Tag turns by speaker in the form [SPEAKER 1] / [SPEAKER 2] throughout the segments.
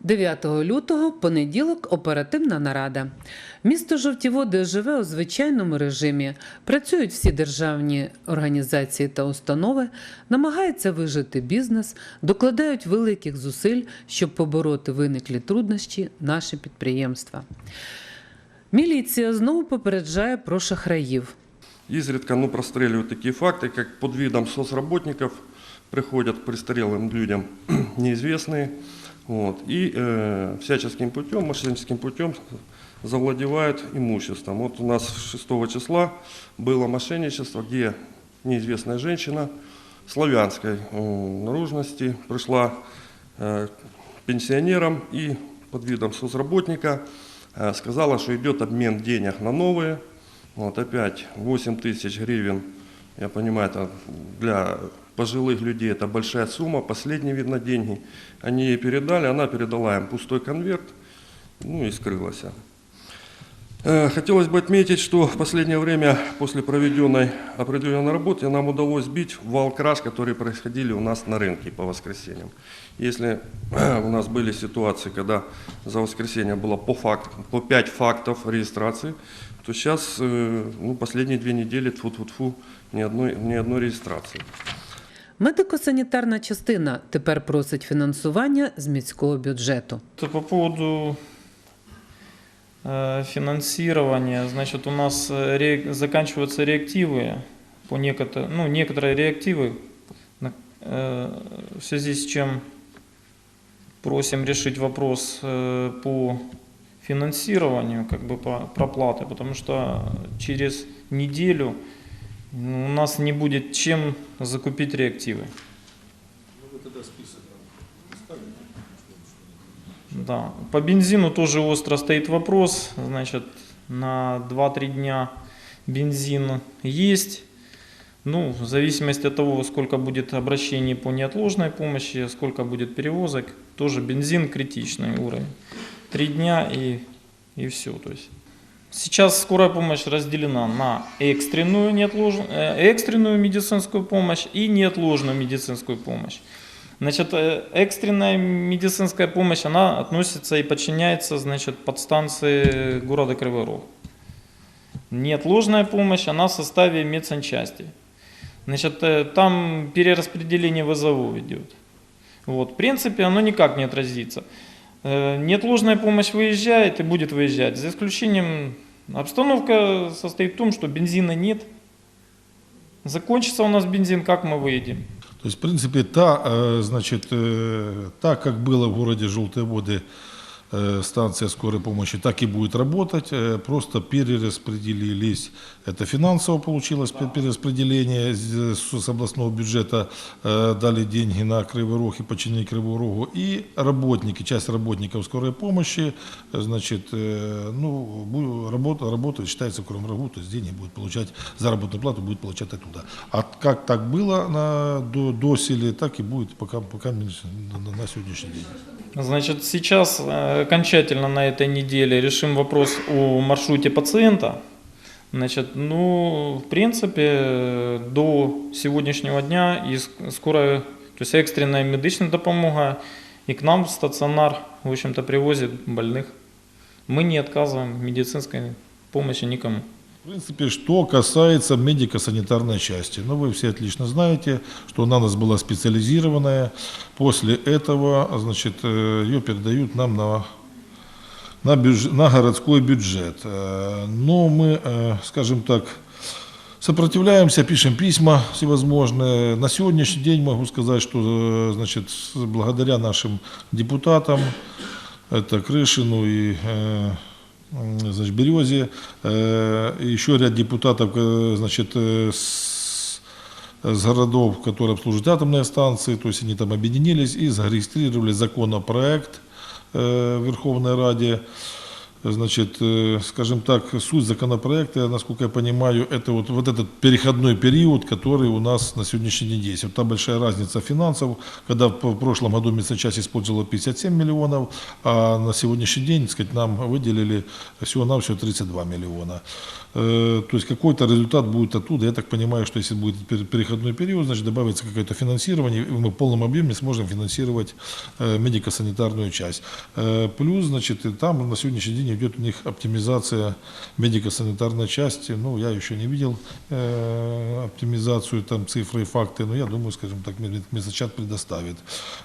[SPEAKER 1] 9 лютого, понеділок, оперативна нарада. Місто Жовті Води живе у звичайному режимі. Працюють всі державні організації та установи, намагається вижити бізнес, докладають великих зусиль, щоб побороти виниклі труднощі наші підприємства. Міліція знову попереджає про шахраїв.
[SPEAKER 2] Изредка ну, простреливают такие факты, как под видом соцработников приходят к престарелым людям неизвестные вот, и э, всяческим путем, мошенническим путем завладевают имуществом. Вот у нас 6 числа было мошенничество, где неизвестная женщина славянской э, наружности пришла э, к пенсионерам и под видом соцработника э, сказала, что идет обмен денег на новые. Вот опять 8 тысяч гривен, я понимаю, это для пожилых людей это большая сумма, последние, видно, деньги. Они ей передали, она передала им пустой конверт, ну и скрылась. Э, Хотелось бы отметить, что в последнее время после проведенной определенной работы нам удалось сбить вал краж, которые происходили у нас на рынке по воскресеньям. Если у нас были ситуации, когда за воскресенье было по, факт, по 5 фактов регистрации, то сейчас, э, ну, последние две недели, тфу тфу тфу ни одной, ни одной регистрации.
[SPEAKER 1] Медико-санітарна частина тепер просить фінансування з міського бюджету.
[SPEAKER 3] Это по поводу э, финансирования, значит, у нас э, ре- заканчиваются реактивы, по некотор- ну, некоторые реактивы, на- э, в связи с чем просим решить вопрос э, по финансированию, как бы по проплаты, потому что через неделю ну, у нас не будет чем закупить реактивы. Да. По бензину тоже остро стоит вопрос. Значит, на 2-3 дня бензин есть. Ну, в зависимости от того, сколько будет обращений по неотложной помощи, сколько будет перевозок, тоже бензин критичный уровень. Три дня и, и все. То есть. Сейчас скорая помощь разделена на экстренную, неотлож... э, экстренную медицинскую помощь и неотложную медицинскую помощь. Значит, э, экстренная медицинская помощь, она относится и подчиняется, значит, подстанции города Кривой Рог. Неотложная помощь, она в составе медсанчасти. Значит, э, там перераспределение ВЗО идет. Вот, в принципе, оно никак не отразится. Э, Неотложная помощь выезжает и будет выезжать. За исключением, обстановка состоит в том, что бензина нет. Закончится у нас бензин, как мы выедем?
[SPEAKER 4] То есть, в принципе, та, э, значит, э, так как было в городе Желтые воды э, станция скорой помощи, так и будет работать. Э, Просто перераспределились, это финансово получилось пе- перераспределение с областного бюджета, э, дали деньги на Кривой Рог и подчинение Кривого Рогу. И работники, часть работников скорой помощи, э, значит, э, ну, работа, работает, считается в Кривом Рогу, то есть деньги будут получать, заработную плату будут получать оттуда. А как так было на, до, до селе, так и будет пока, пока на, на- сегодняшний день.
[SPEAKER 3] Значит, сейчас э, окончательно на этой неделе решим вопрос о маршруте пациента. Значит, ну, в принципе, э, до сегодняшнего дня и ск- скорая, то есть экстренная медичная допомога и к нам в стационар, в общем-то, привозят больных. Мы не отказываем в медицинской помощи никому.
[SPEAKER 4] В принципе, что касается медико-санитарной части. Ну, вы все отлично знаете, что она у нас была специализированная. После этого, значит, э, ее передают нам на, на, бюдж- на городской бюджет. Э, Но мы, э, скажем так, сопротивляемся, пишем письма всевозможные. На сегодняшний день могу сказать, что, значит, благодаря нашим депутатам, это Крышину и значит, Березе, э, и еще ряд депутатов, э, значит, э, с, с городов, которые обслуживают атомные станции, то есть они там объединились и зарегистрировали законопроект э, в Верховной Раде Значит, э, скажем так, суть законопроекта, насколько я понимаю, это вот, вот этот переходной период, который у нас на сегодняшний день есть. Вот та большая разница финансов, когда в прошлом году часть использовала 57 миллионов, а на сегодняшний день, так сказать, нам выделили всего-навсего 32 миллиона. Э, То есть какой-то результат будет оттуда. Я так понимаю, что если будет пер- переходной период, значит добавится какое-то финансирование, и мы в полном объеме сможем финансировать э, медико-санитарную часть. Плюс, значит, там на сегодняшний день идет у них оптимизация медико-санитарной части. Ну, я еще не видел э, оптимизацию, там цифры и факты, но я думаю, скажем так, мед- медсачат предоставит.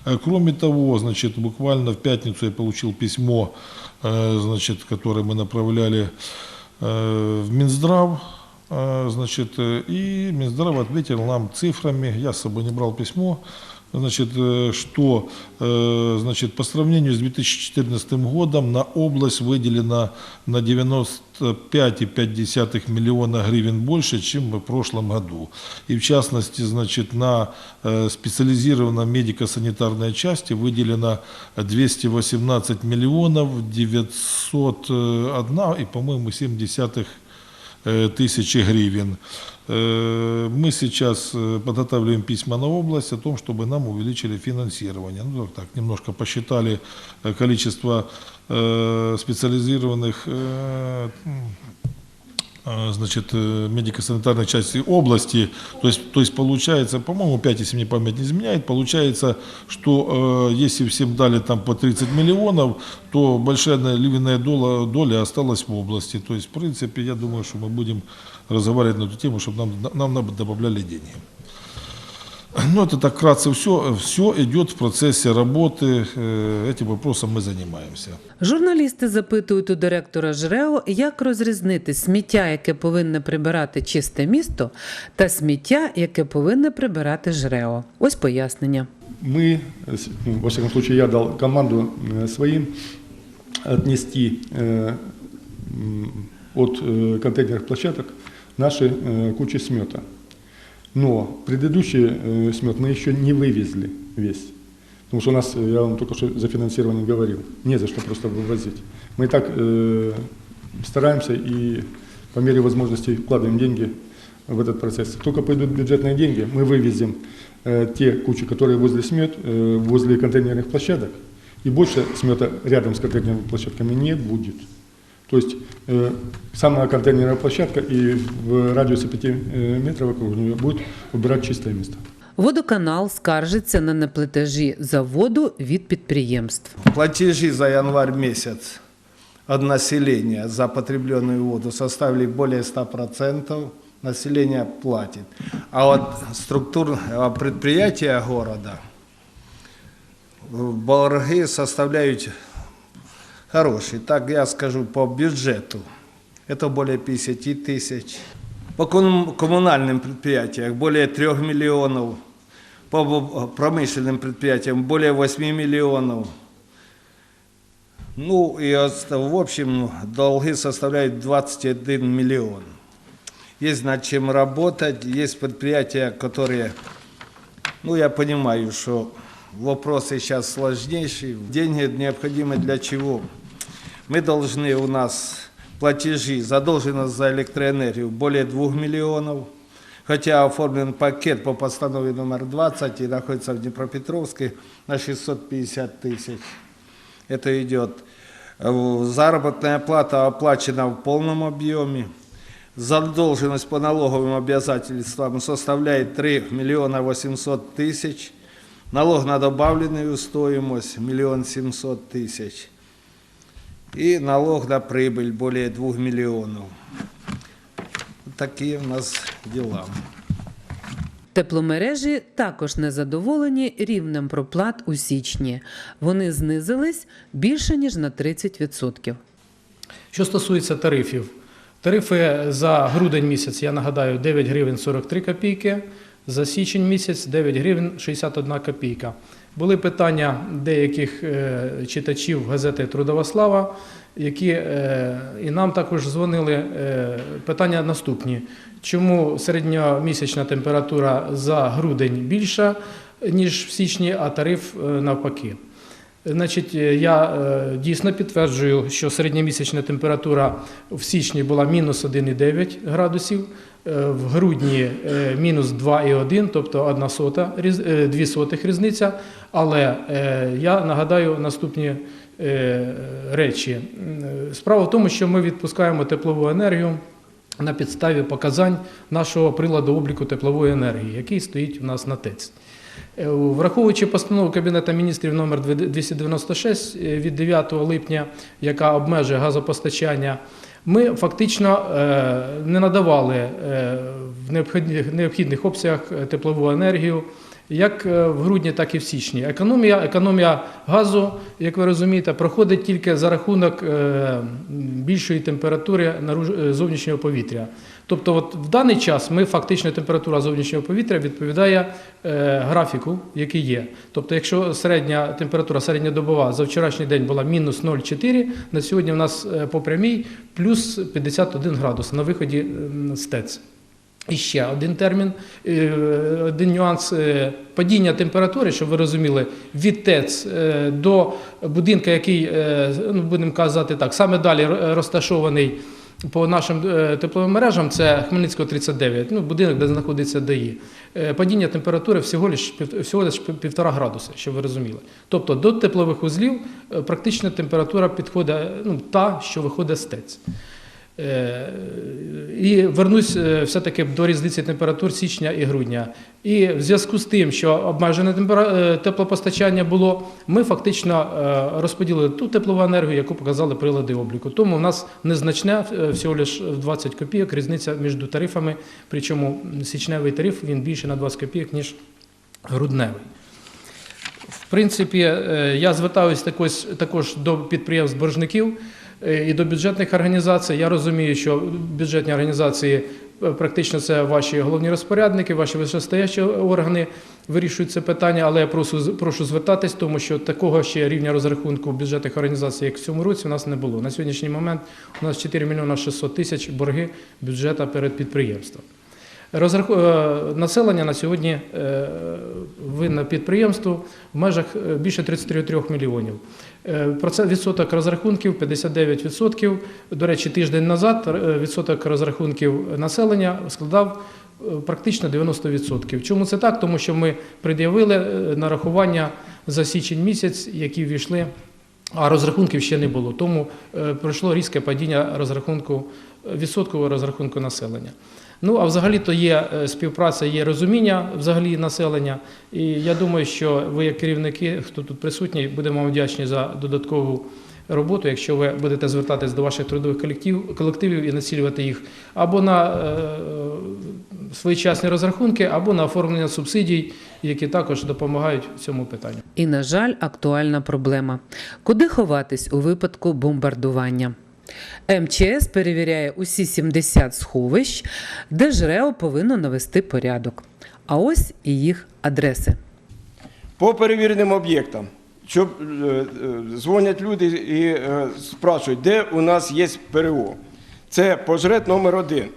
[SPEAKER 4] Э, Кроме того, значит, буквально в пятницу я получил письмо, э, значит, которое мы направляли э, в Минздрав, э, значит, э, и Минздрав ответил нам цифрами, я с собой не брал письмо, значит, э, что э, значит, по сравнению с 2014 годом на область выделено на 95,5 миллиона гривен больше, чем в прошлом году. И в частности, значит, на э, специализированной медико-санитарной части выделено 218 миллионов 901 и, по-моему, 7 десятых э, тысячи гривен. Э, Мы сейчас э, подготавливаем письма на область о том, чтобы нам увеличили финансирование. Ну, так, немножко посчитали э, количество э, специализированных э, э, значит, э, медико-санитарной части области. То есть, то есть получается, по-моему, 5, если мне память не изменяет, получается, что э, если всем дали там по 30 миллионов, то большая львиная доля, доля осталась в области. То есть, в принципе, я думаю, что мы будем разговаривать на эту тему, чтобы нам, нам, нам добавляли деньги. Ну, это так вкратце все. Все идет в процессе работы. Э, Этим вопросом мы занимаемся.
[SPEAKER 1] Журналісти запитують у директора ЖРЕО, як розрізнити сміття, яке повинне прибирати чисте місто, та сміття, яке повинне прибирати ЖРЕО. Ось пояснення.
[SPEAKER 5] мы, э, с- ну, во всяком случае, я дал команду э, своим отнести э, м, от э, контейнерных площадок наши э, кучи смета. Но предыдущий э, смет мы еще не вывезли весь. Потому что у нас, э, я вам только что за финансирование говорил, не за что просто вывозить. Мы и так э, стараемся и по мере возможностей вкладываем деньги в этот процесс. Только пойдут бюджетные деньги, мы вывезем э, те кучи, которые возле смет, э, возле контейнерных площадок, и больше смета рядом с контейнерными площадками не будет. То есть э, самая контейнерная площадка и в радиусе 5 э, метров вокруг нее будет убирать чистое место.
[SPEAKER 1] Водоканал скаржиться на неплатежі за воду від підприємств.
[SPEAKER 6] Платежи за январь месяц от населения за потребленную воду составили более 100%. Население платит. А вот структур а предприятия города э, борги составляют хорошие. Так я скажу по бюджету. Это более 50 тысяч. По ком- коммунальным предприятиям более 3 миллионов. По промышленным предприятиям более 8 миллионов. Ну и в общем долги составляют 21 миллион. Есть над чем работать, есть предприятия, которые, ну я понимаю, что вопросы сейчас сложнейшие, деньги необходимы для чего? Мы должны у нас платежи, задолженность за электроэнергию более 2 миллионов, хотя оформлен пакет по постанове номер 20 и находится в Днепропетровске на 650 тысяч. Это идет. Э, Заработная плата оплачена в полном объеме. Задолженность по налоговым обязательствам составляет 3 миллиона 800 тысяч. Налог на добавленную стоимость – миллион семьсот тысяч. И налог на прибыль более 2 миллионов. Вот Такие у нас дела.
[SPEAKER 1] Тепломережі також незадоволені рівнем проплат у січні. Вони знизились більше ніж на 30%.
[SPEAKER 7] Що стосується тарифів, тарифи за грудень місяць, я нагадаю, 9 гривень 43 копійки, за січень місяць 9 гривень 61 копійка. Були питання деяких е, читачів газети Трудова слава, які е, і нам також дзвонили. е, Питання наступні: чому середньомісячна температура за грудень більша, ніж в січні, а тариф навпаки? Значить, я дійсно підтверджую, що середньомісячна температура в січні була мінус 1,9 градусів, в грудні мінус 2,1, тобто 1 сота, різ- е, 2 сотих різниця. Але е, я нагадаю наступні е, речі. Справа в тому, що ми відпускаємо теплову енергію на підставі показань нашого приладу обліку теплової енергії, який стоїть у нас на ТЕЦ. Е, Враховуючи постанову Кабінету міністрів номер 296 е, від 9 липня, яка обмежує газопостачання, ми фактично не надавали в необхідних, обсягах теплову енергію. Як е, в грудні, так і в січні. Економія, економія газу, як ви розумієте, проходить тільки за рахунок е, більшої температури е, зовнішнього повітря. Тобто, от в даний час ми фактично температура зовнішнього повітря відповідає графіку, який є. Тобто, якщо середня температура середньодобова за вчорашній день була мінус 0,4, на сьогодні в нас по прямій плюс 51 градус на виході з ТЕЦ. І ще один термін, е, один нюанс е, падіння температури, щоб ви розуміли, від ТЕЦ е, до будинка, який, ну, будемо казати так, саме далі розташований по нашим тепловим мережам, це Хмельницького 39, ну, будинок, де знаходиться ДАІ. Падіння температури всього лиш, всього лиш півтора градуса, щоб ви розуміли. Тобто до теплових узлів практично температура підходить, ну, та, що виходить з ТЕЦ. Е, І вернусь е, все-таки до різниці температур січня і грудня. І в зв'язку з тим, що обмежене е, теплопостачання було, ми фактично розподілили ту теплову енергію, яку показали прилади обліку. Тому у нас незначне, е, всього лише в 20 копійок різниця між тарифами, причому січневий тариф він більше на 20 копійок, ніж грудневий. В принципі, я звертаюся також, до підприємств боржників і до бюджетних організацій. Я розумію, що бюджетні організації е, практично це ваші головні розпорядники, ваші вищестоящі органи вирішують це питання, але я прошу, прошу звертатись, тому що такого ще рівня розрахунку бюджетних організацій, як в цьому році, у нас не було. На сьогоднішній момент у нас 4 мільйони 600 тисяч борги бюджету перед підприємством. Розрах... е, Населення на сьогодні е, винне підприємству в межах більше 33 мільйонів. Е, відсоток розрахунків 59%. До речі, тиждень назад е, відсоток розрахунків населення складав е, практично 90%. Чому це так? Тому що ми пред'явили нарахування за січень місяць, які ввійшли а розрахунків ще не було. Тому пройшло різке падіння розрахунку, відсоткового розрахунку населення. Ну, а взагалі то є е, співпраця, є розуміння взагалі населення. І я думаю, що ви, як керівники, хто тут присутній, будемо вам вдячні за додаткову роботу, якщо ви будете звертатись до ваших трудових колектив, колективів і націлювати їх або на е, своєчасні розрахунки, або на оформлення субсидій, які також допомагають цьому питанню.
[SPEAKER 1] І, на жаль, актуальна проблема. Куди ховатись у випадку бомбардування? МЧС перевіряє усі 70 сховищ, де ЖРЕО повинно навести порядок. А ось і їх адреси.
[SPEAKER 8] По перевіреним об'єктам, щоб е, е, дзвонять люди і е, спрашують, де у нас є ПРО. Це пожрет номер один.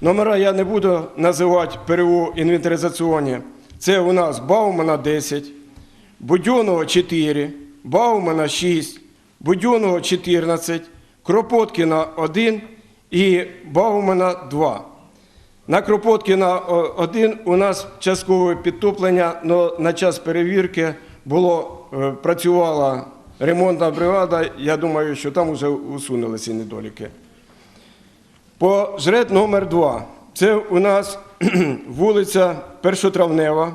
[SPEAKER 8] Номера я не буду називати ПРО інвентаризаційні. Це у нас Баумана 10, Будьонного 4, Баумана 6, Будьонного 14, Кропоткіна 1 і Баумана 2. На Кропоткіна 1 у нас часткове підтоплення, але на час перевірки було, е, працювала ремонтна бригада. Я думаю, що там вже усунули ці недоліки. По жрет номер 2 Це у нас вулиця Першотравнева,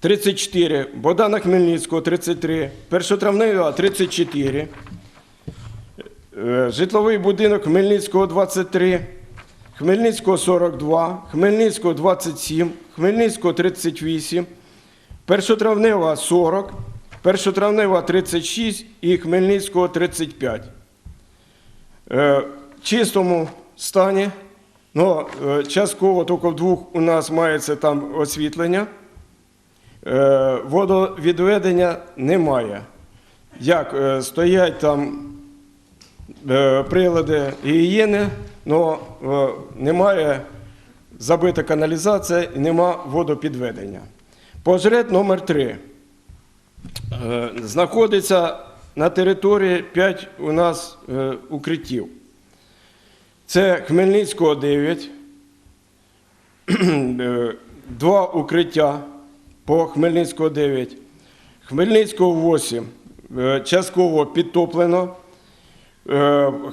[SPEAKER 8] 34, Богдана Хмельницького, 33, Першотравнева, 34, е, житловий будинок Хмельницького, 23, Хмельницького 42, Хмельницького 27, Хмельницького 38, Першотравнева 40, Першотравнева 36 і Хмельницького 35. Е, В чистому стані, ну, е, частково тільки в двох у нас мається там освітлення. Е, Водовідведення немає. Як е, стоять там е, прилади. Гігієни, але немає забита каналізація і нема водопідведення. Пожрет номер 3 Е, Знаходиться на території 5 у нас е, укриттів. Це Хмельницького 9, е, два укриття по Хмельницького 9, Хмельницького 8, е, частково підтоплено, е,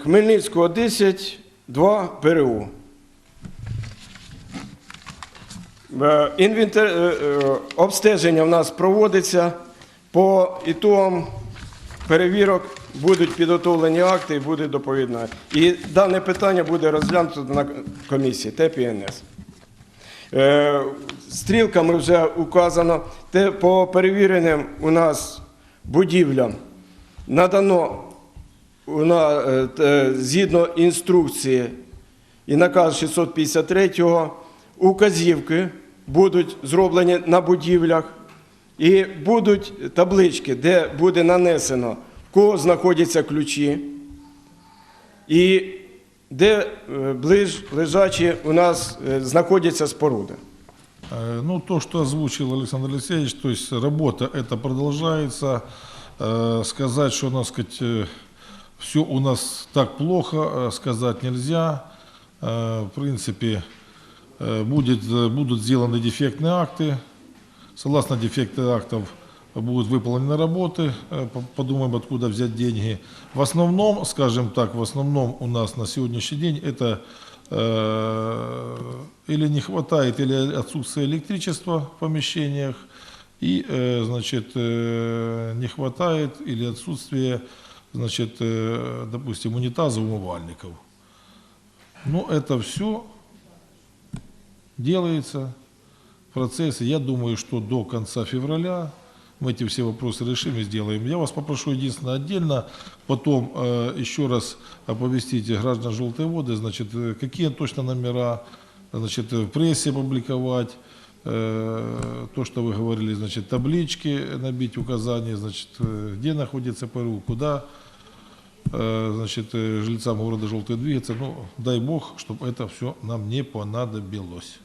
[SPEAKER 8] Хмельницького 10, 2 ПРУ. Е, Інвентар... е, е, Обстеження в нас проводиться. По ітогам перевірок будуть підготовлені акти і буде доповідна. І дане питання буде розглянуто на комісії Е, Стрілками вже указано, по перевіреним у нас будівлям надано у на- е, те, згідно інструкції і наказ 653 указівки будуть зроблені на будівлях і будуть таблички, де буде нанесено, в кого знаходяться ключі, і де е, ближ лежачі у нас е, знаходяться споруди.
[SPEAKER 4] Э, Ну, то, что озвучил Александр Алексеевич, то есть работа это продолжается. Э, Сказать, что, так сказать, все у нас так плохо, э, сказать нельзя. Э, В принципе, э, будет, будут сделаны дефектные акты. Согласно дефектных актов будут выполнены работы. По- Подумаем, откуда взять деньги. В основном, скажем так, в основном у нас на сегодняшний день это или не хватает, или отсутствие электричества в помещениях, и, значит, не хватает или отсутствие, значит, э, допустим, унитазов, умывальников. Но это все делается в процессе. Я думаю, что до конца февраля мы эти все вопросы решим и сделаем. Я вас попрошу единственное отдельно потом э, еще раз оповестить граждан Желтой воды, значит, э, какие точно номера, значит, в прессе публиковать, э, то, что вы говорили, значит, таблички набить указания, значит, э, где находится ПРУ, куда, э, значит, э, жильцам города Желтой двигаться. Ну, дай бог, чтобы это все нам не понадобилось.